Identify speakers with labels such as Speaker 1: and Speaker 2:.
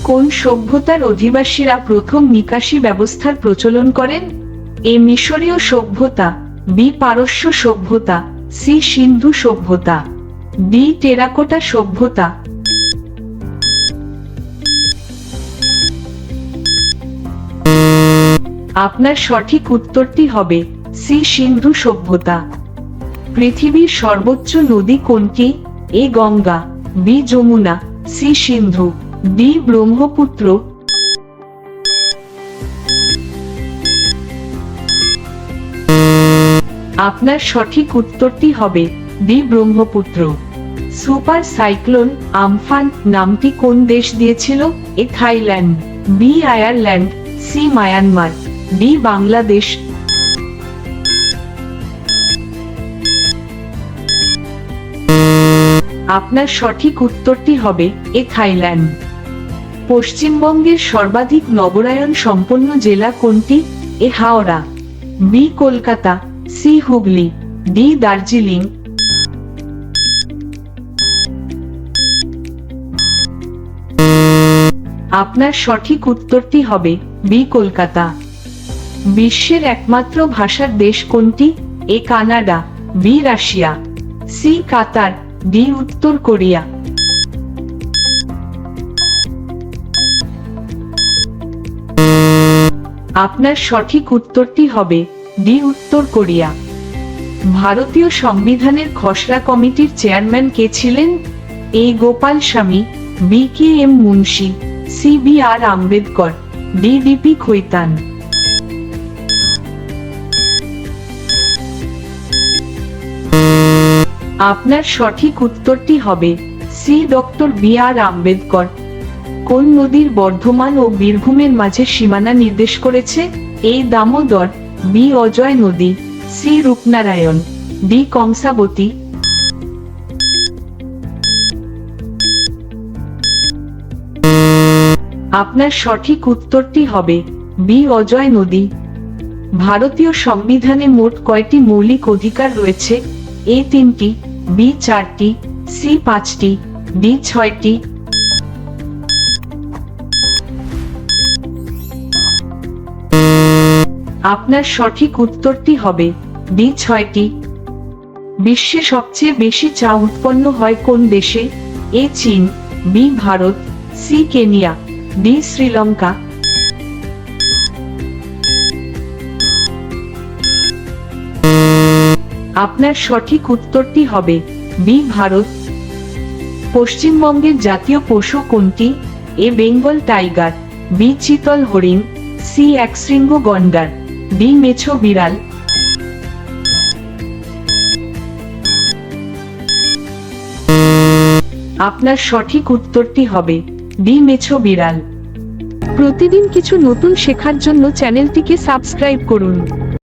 Speaker 1: কোন সভ্যতার অধিবাসীরা প্রথম নিকাশি ব্যবস্থার প্রচলন করেন? এ মিশরীয় সভ্যতা, বি পারস্য সভ্যতা, সি সিন্ধু সভ্যতা, ডি টেরাকোটা সভ্যতা। আপনার সঠিক উত্তরটি হবে সি সিন্ধু সভ্যতা। পৃথিবীর সর্বোচ্চ নদী কোনটি? A Ganga, B Yamuna, C Sindhu. D Brahmaputra. আপনার সঠিক উত্তরটি হবে D Brahmaputra. Super cyclone Amphan নামটি কোন দেশ দিয়েছিল? A Thailand, B Ireland, C Myanmar, D Bangladesh. আপনার সঠিক উত্তরটি হবে এ থাইল্যান্ড। পশ্চিমবঙ্গের সর্বাধিক নগরায়ন সম্পন্ন জেলা কোনটি? A Howrah, B Kolkata, C Hooghly, D Darjeeling. আপনার সঠিক উত্তরটি হবে বি কলকাতা। বিশ্বের একমাত্র ভাষার দেশ কোনটি? A Canada, B Russia, C Qatar, D উত্তর কোরিয়া। আপনার সঠিক উত্তরটি হবে ডি উত্তর কোরিয়া। ভারতীয় সংবিধানের খসড়া কমিটির চেয়ারম্যান কে ছিলেন? A Gopal Swami, B K M Munshi, C B R Ambedkar D D P Khaitan. আপনার সঠিক উত্তরটি হবে C doctor B R Ambedkar. কোন নদীর বর্ধমান ও বীরভূমের মাঝে সীমানা নির্দেশ করেছে? এই দামোদর, বি অজয় নদী, সি রূপনারায়ণ, ডি কংসাবতী। আপনার সঠিক উত্তরটি হবে বি অজয় নদী। ভারতীয় সংবিধানে মোট কয়টি মৌলিক অধিকার রয়েছে? এ তিনটি, বি চারটি, সি পাঁচটি, ডি ছয়টি আপনার সঠিক উত্তরটি হবে ডি ছয়টি। বিশ্বে সবচেয়ে বেশি চা উৎপন্ন হয় কোন দেশে? এ চীন B Bharat C Kenya D Sri Lanka. আপনার সঠিক উত্তরটি হবে বি ভারত। পশ্চিমবঙ্গের জাতীয় পশু কোনটি? এ বেঙ্গল টাইগার বি চিতল হরিণ সি একশৃঙ্গ গন্ডার। ডি মেছো বিড়াল। আপনার সঠিক উত্তরটি হবে ডি মেছো বিড়াল। প্রতিদিন কিছু নতুন শেখার জন্য চ্যানেলটিকে সাবস্ক্রাইব করুন।